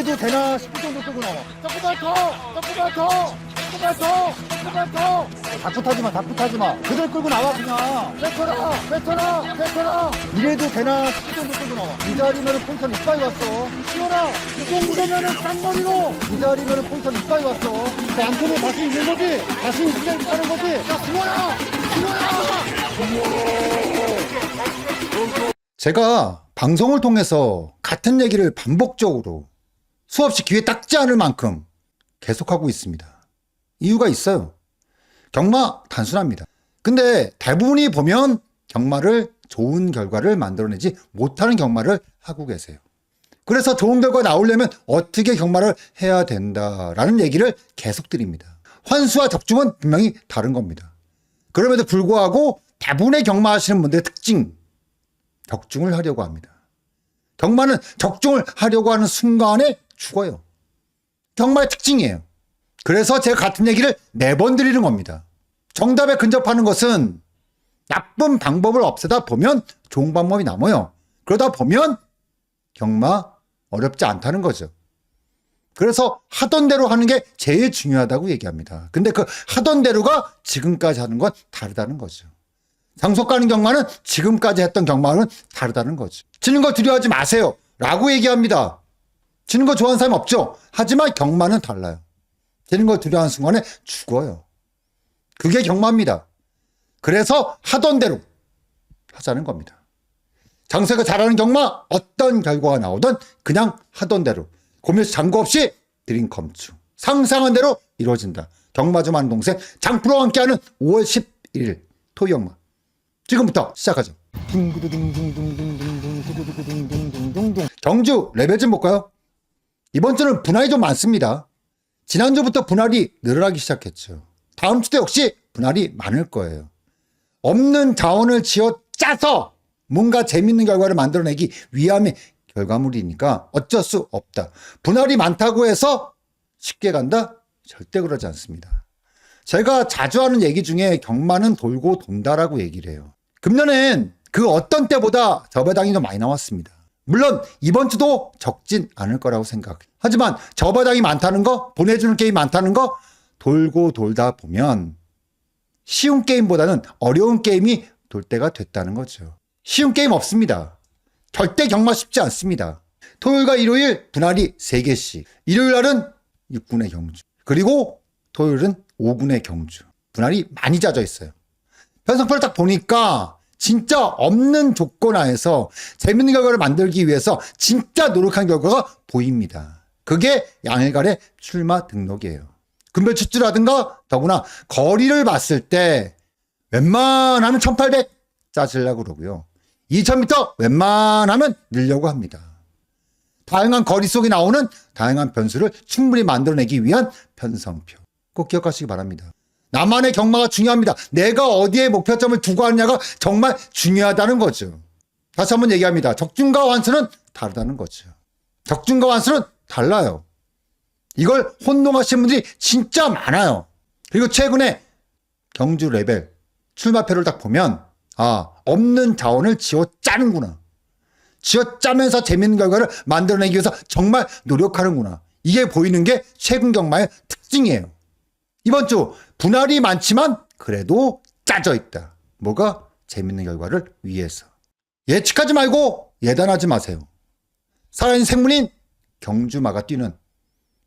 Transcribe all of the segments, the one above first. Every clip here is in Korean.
이래도 되나 싶을 정도 끌고 나와. 조금만 더! 조금만 더! 조금만 더! 조금만 더! 타지 마, 타지 마. 그대로 끌고 나와, 그냥. 뱉어라! 뱉어라! 뱉어라! 이래도 되나 싶을 정도 끌고 나와. 이 자리면은 포지션 이빨 왔어. 시원아! 이 정도면은 쌍머리로! 이 자리면은 포지션 이빨 왔어. 그 안쪽에 다시 있는 거지? 다시 게 하는 거지? 야, 시원아! 시원아! 제가 방송을 통해서 같은 얘기를 반복적으로 수없이 귀에 닦지 않을 만큼 계속하고 있습니다. 이유가 있어요. 경마 단순합니다. 근데 대부분이 보면 경마를 좋은 결과를 만들어내지 못하는 경마를 하고 계세요. 그래서 좋은 결과 나오려면 어떻게 경마를 해야 된다라는 얘기를 계속 드립니다. 환수와 적중은 분명히 다른 겁니다. 그럼에도 불구하고 대부분의 경마하시는 분들의 특징, 적중을 하려고 합니다. 경마는 적중을 하려고 하는 순간에 죽어요. 경마의 특징이에요. 그래서 제가 같은 얘기를 네번 드리는 겁니다. 정답에 근접하는 것은 나쁜 방법을 없애다 보면 좋은 방법이 남아요. 그러다 보면 경마 어렵지 않다는 거죠. 그래서 하던 대로 하는 게 제일 중요하다고 얘기합니다. 근데 그 하던 대로가 지금까지 하는 건 다르다는 거죠. 장속 가는 경마는 지금까지 했던 경마는 다르다는 거죠. 지는 거 두려워하지 마세요. 라고 얘기합니다. 지는 거 좋아하는 사람 없죠. 하지만 경마는 달라요. 지는 걸 두려워하는 순간에 죽어요. 그게 경마입니다. 그래서 하던 대로 하자는 겁니다. 장세가 잘하는 경마 어떤 결과가 나오든 그냥 하던 대로 고민해서 장구 없이 드림 검추 상상한 대로 이루어진다. 경마 좀 하는 동생 장프로와 함께하는 5월 11일 토요일마 지금부터 시작하죠. 경주 레벨 좀 볼까요? 이번 주는 분할이 좀 많습니다. 지난주부터 분할이 늘어나기 시작했죠. 다음 주도 역시 분할이 많을 거예요. 없는 자원을 지어 짜서 뭔가 재밌는 결과를 만들어내기 위함의 결과물이니까 어쩔 수 없다. 분할이 많다고 해서 쉽게 간다? 절대 그러지 않습니다. 제가 자주 하는 얘기 중에 경마는 돌고 돈다라고 얘기를 해요. 금년엔 그 어떤 때보다 저배당이 더 많이 나왔습니다. 물론 이번 주도 적진 않을 거라고 생각. 하지만 저배당이 많다는 거, 보내주는 게임 많다는 거 돌고 돌다 보면 쉬운 게임보다는 어려운 게임이 돌 때가 됐다는 거죠. 쉬운 게임 없습니다. 절대 경마 쉽지 않습니다. 토요일과 일요일 분할이 3개씩. 일요일 날은 6군의 경주. 그리고 토요일은 5군의 경주. 분할이 많이 짜져 있어요. 편성표를 딱 보니까 진짜 없는 조건 하에서 재밌는 결과를 만들기 위해서 진짜 노력한 결과가 보입니다. 그게 양일갈의 출마 등록이에요. 금별 추출라든가 더구나 거리를 봤을 때 웬만하면 1800 짜지려고 그러고요. 2000m 웬만하면 늘려고 합니다. 다양한 거리 속에 나오는 다양한 변수를 충분히 만들어내기 위한 편성표. 꼭 기억하시기 바랍니다. 나만의 경마가 중요합니다. 내가 어디에 목표점을 두고 하느냐가 정말 중요하다는 거죠. 다시 한번 얘기합니다. 적중과 완수는 다르다는 거죠. 적중과 완수는 달라요. 이걸 혼동하시는 분들이 진짜 많아요. 그리고 최근에 경주 레벨 출마표를 딱 보면 아 없는 자원을 지어 짜는구나. 지어 짜면서 재밌는 결과를 만들어내기 위해서 정말 노력하는구나. 이게 보이는 게 최근 경마의 특징이에요. 이번 주 분할이 많지만 그래도 짜져 있다. 뭐가 재밌는 결과를 위해서. 예측하지 말고 예단하지 마세요. 살아있는 생물인 경주마가 뛰는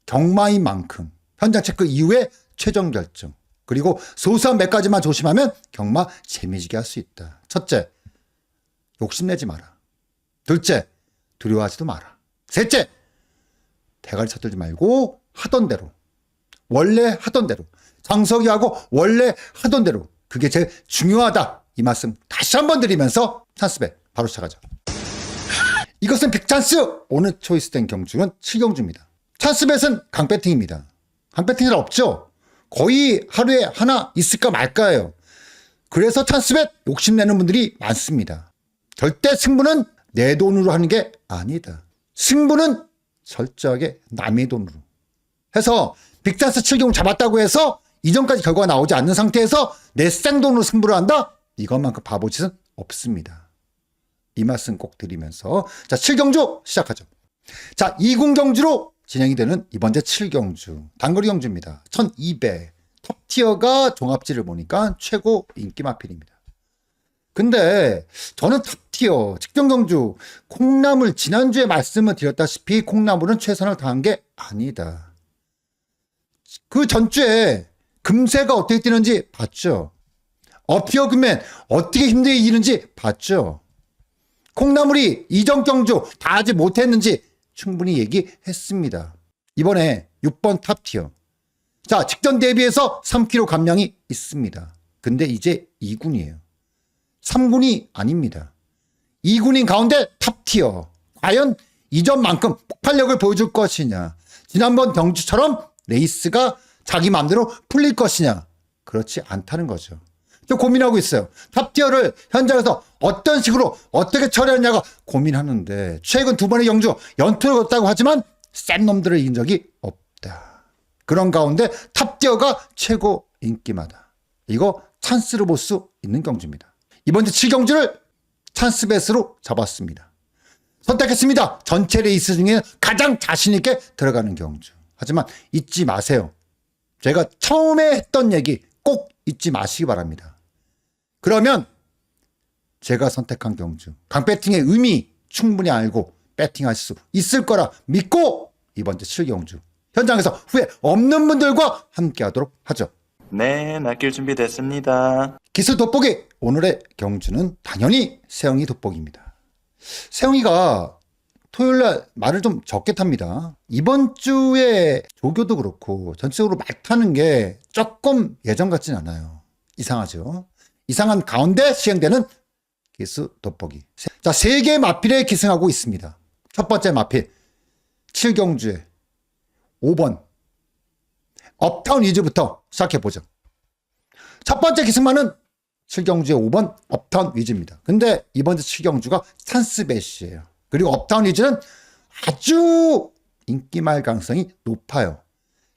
경마인 만큼 현장 체크 이후에 최종 결정. 그리고 소소한 몇 가지만 조심하면 경마 재미지게 할 수 있다. 첫째, 욕심내지 마라. 둘째, 두려워하지도 마라. 셋째, 대가리 쳐들지 말고 하던 대로. 원래 하던 대로. 장석이하고 원래 하던 대로. 그게 제일 중요하다. 이 말씀 다시 한번 드리면서 찬스bet 바로 시작하죠. 이것은 빅찬스! 오늘 초이스된 경주는 7경주입니다. 찬스벳은 강배팅입니다. 강배팅은 없죠? 거의 하루에 하나 있을까 말까예요. 그래서 찬스벳 욕심내는 분들이 많습니다. 절대 승부는 내 돈으로 하는 게 아니다. 승부는 철저하게 남의 돈으로. 해서 빅찬스 7경 잡았다고 해서 이전까지 결과가 나오지 않는 상태에서 내 생돈으로 승부를 한다? 이것만큼 바보짓은 없습니다. 이 말씀 꼭 드리면서 자 7경주 시작하죠. 자 2군 경주로 진행이 되는 이번 제 7경주 단거리 경주입니다. 1200 탑티어가 종합지를 보니까 최고 인기 마필입니다. 근데 저는 탑티어 직전 경주 콩나물 지난주에 말씀을 드렸다시피 콩나물은 최선을 다한 게 아니다. 그 전주에 금세가 어떻게 뛰는지 봤죠. 어피어 금맨 어떻게 힘들게 이기는지 봤죠. 콩나물이 이전 경주 다 하지 못했는지 충분히 얘기했습니다. 이번에 6번 탑티어. 자, 직전 대비해서 3kg 감량이 있습니다. 근데 이제 2군이에요. 3군이 아닙니다. 2군인 가운데 탑티어. 과연 이전만큼 폭발력을 보여줄 것이냐. 지난번 경주처럼 레이스가 자기 마음대로 풀릴 것이냐. 그렇지 않다는 거죠. 저 고민하고 있어요. 탑티어를 현장에서 어떤 식으로 어떻게 처리하냐가 고민하는데 최근 두 번의 경주 연투를 걷다고 하지만 센 놈들을 이긴 적이 없다. 그런 가운데 탑티어가 최고 인기마다. 이거 찬스로 볼수 있는 경주입니다. 이번 주 7경주를 찬스 베이스로 잡았습니다. 선택했습니다. 전체 레이스 중에 가장 자신있게 들어가는 경주. 하지만 잊지 마세요. 제가 처음에 했던 얘기 꼭 잊지 마시기 바랍니다. 그러면 제가 선택한 경주, 강배팅의 의미 충분히 알고 배팅할 수 있을 거라 믿고 이번 주 7경주 현장에서 후회 없는 분들과 함께 하도록 하죠. 네, 낚일 준비 됐습니다. 기술 돋보기 오늘의 경주는 당연히 세영이 돋보기입니다. 세영이가 토요일 날 말을 좀 적게 탑니다. 이번 주에 조교도 그렇고 전체적으로 말 타는 게 조금 예전 같진 않아요. 이상하죠. 이상한 가운데 시행되는 기술 돋보기. 자, 세 개의 마필에 기승하고 있습니다. 첫 번째 마필 7경주에 5번 업타운 위즈부터 시작해 보죠. 첫 번째 기승만은 7경주의 5번 업타운 위즈입니다. 근데 이번 주 7경주가 찬스베시예요. 그리고 업타운 위즈는 아주 인기 말 가능성이 높아요.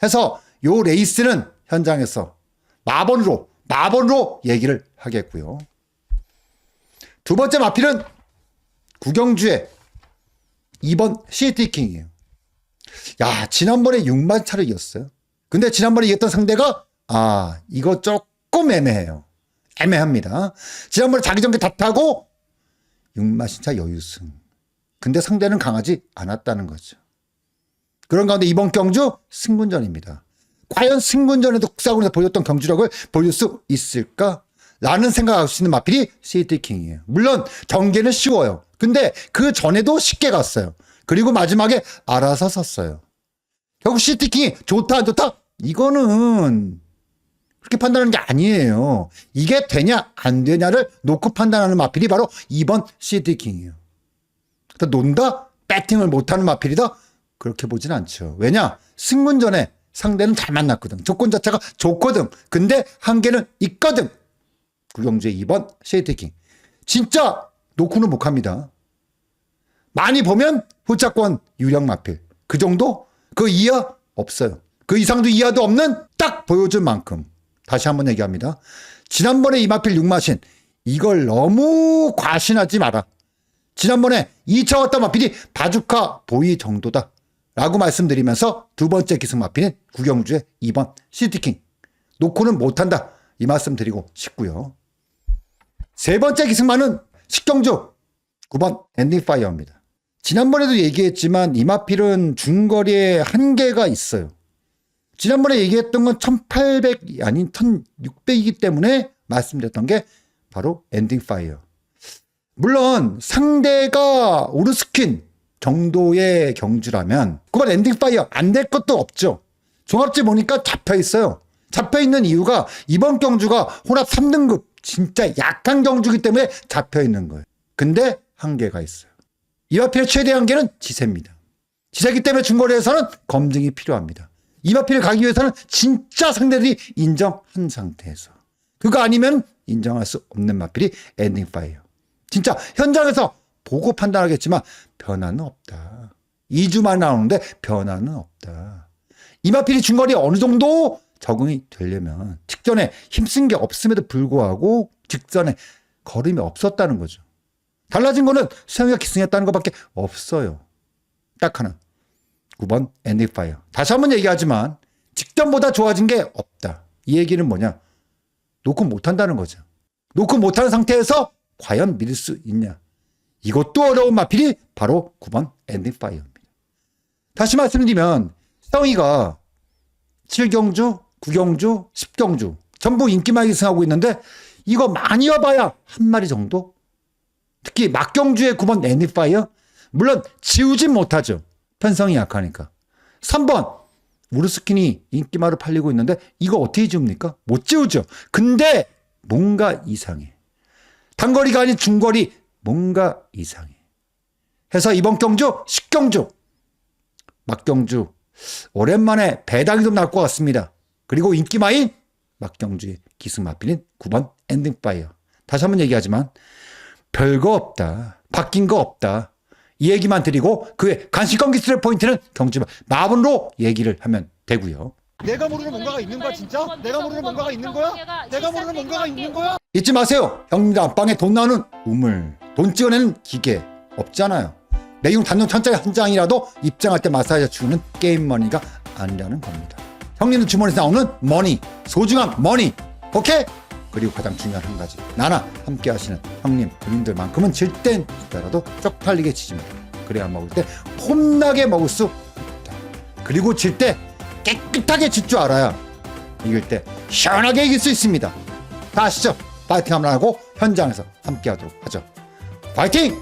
해서 요 레이스는 현장에서 마번으로 마번으로 얘기를 하겠고요. 두 번째 마필은 구경주의 2번 시티킹이에요. 야, 지난번에 6만 차를 이겼어요. 근데 지난번에 이겼던 상대가 아, 이거 조금 애매해요. 애매합니다. 지난번에 자기 전개 다 타고 6만 신차 여유승. 근데 상대는 강하지 않았다는 거죠. 그런 가운데 이번 경주 승분전입니다. 과연 승분전에도 국사군에서 보였던 경주력을 보일 수 있을까? 라는 생각할 수 있는 마필이 시티킹이에요. 물론 경기는 쉬워요. 근데 그 전에도 쉽게 갔어요. 그리고 마지막에 알아서 섰어요. 결국 시티킹이 좋다 안 좋다? 이거는 그렇게 판단하는 게 아니에요. 이게 되냐 안 되냐를 놓고 판단하는 마필이 바로 2번 시티킹이에요. 논다? 배팅을 못하는 마필이다? 그렇게 보진 않죠. 왜냐? 승문전에 상대는 잘 만났거든. 조건 자체가 좋거든. 근데 한계는 있거든. 구경주의 2번 시티킹. 진짜 놓고는 못 합니다. 많이 보면 후차권 유령 마필. 그 정도? 그 이하 없어요. 그 이상도 이하도 없는 딱 보여줄 만큼. 다시 한번 얘기합니다. 지난번에 이 마필 6마신 이걸 너무 과신하지 마라. 지난번에 2차 왔다 마필이 바주카 보이 정도다. 라고 말씀드리면서 두 번째 기승 마필은 구경주의 2번 시티킹. 놓고는 못한다. 이 말씀 드리고 싶고요. 세 번째 기승만은 식경주 9번 엔딩 파이어입니다. 지난번에도 얘기했지만 이 마필은 중거리에 한계가 있어요. 지난번에 얘기했던 건 1800이 아닌 1600이기 때문에 말씀드렸던 게 바로 엔딩 파이어. 물론 상대가 오르스킨 정도의 경주라면 9번 엔딩 파이어 안 될 것도 없죠. 종합지 보니까 잡혀 있어요. 잡혀 있는 이유가 이번 경주가 혼합 3등급 진짜 약한 경주기 때문에 잡혀 있는 거예요. 근데 한계가 있어요. 이마필의 최대 한계는 지세입니다. 지세기 때문에 중거리에서는 검증이 필요합니다. 이마필을 가기 위해서는 진짜 상대들이 인정한 상태에서 그거 아니면 인정할 수 없는 마필이 엔딩 파이어. 진짜 현장에서 보고 판단하겠지만 변화는 없다. 2주만 나오는데 변화는 없다. 이마필이 중거리에 어느 정도 적응이 되려면 직전에 힘쓴 게 없음에도 불구하고 직전에 걸음이 없었다는 거죠. 달라진 거는 수영이가 기승했다는 것밖에 없어요. 딱 하나. 9번 엔딩파이어. 다시 한번 얘기하지만 직전보다 좋아진 게 없다. 이 얘기는 뭐냐? 놓고 못한다는 거죠. 놓고 못하는 상태에서 과연 믿을 수 있냐? 이것도 어려운 마필이 바로 9번 엔딩파이어입니다. 다시 말씀드리면 성희가 7경주, 9경주, 10경주 전부 인기만 1승하고 있는데 이거 많이 와봐야 한 마리 정도? 특히 막경주의 9번 엔딩파이어 물론 지우진 못하죠. 편성이 약하니까. 3번 우르스킨이 인기마로 팔리고 있는데 이거 어떻게 지웁니까? 못 지우죠. 근데 뭔가 이상해. 단거리가 아닌 중거리 뭔가 이상해. 해서 이번 경주 10경주 막경주 오랜만에 배당이 좀 날 것 같습니다. 그리고 인기마인 막경주의 기승마필인 9번 엔딩파이어. 다시 한번 얘기하지만 별거 없다. 바뀐 거 없다. 이 얘기만 드리고 그의 간식권 기술의 포인트는 경주 마분으로 얘기를 하면 되고요. 내가 모르는 뭔가가 있는 거야 진짜? 내가 모르는 뭔가가 있는 거야? 내가 모르는 뭔가가 있는 거야? 잊지 마세요. 형님들 안방에 돈 나오는 우물, 돈 찍어내는 기계 없잖아요. 내용 단돈 천짜리 한 장이라도 입장할 때 마사지 주는 게임 머니가 아니라는 겁니다. 형님들 주머니에서 나오는 머니, 소중한 머니. 오케이? 그리고 가장 중요한 한 가지. 나나 함께 하시는 형님, 형님들만큼은 질 땐 있더라도 쪽팔리게 지지 마. 그래야 먹을 때 폼나게 먹을 수 있다. 그리고 질때 깨끗하게 질 줄 알아야 이길 때 시원하게 이길 수 있습니다. 다 아시죠? 파이팅 한번 하고 현장에서 함께 하도록 하죠. 파이팅!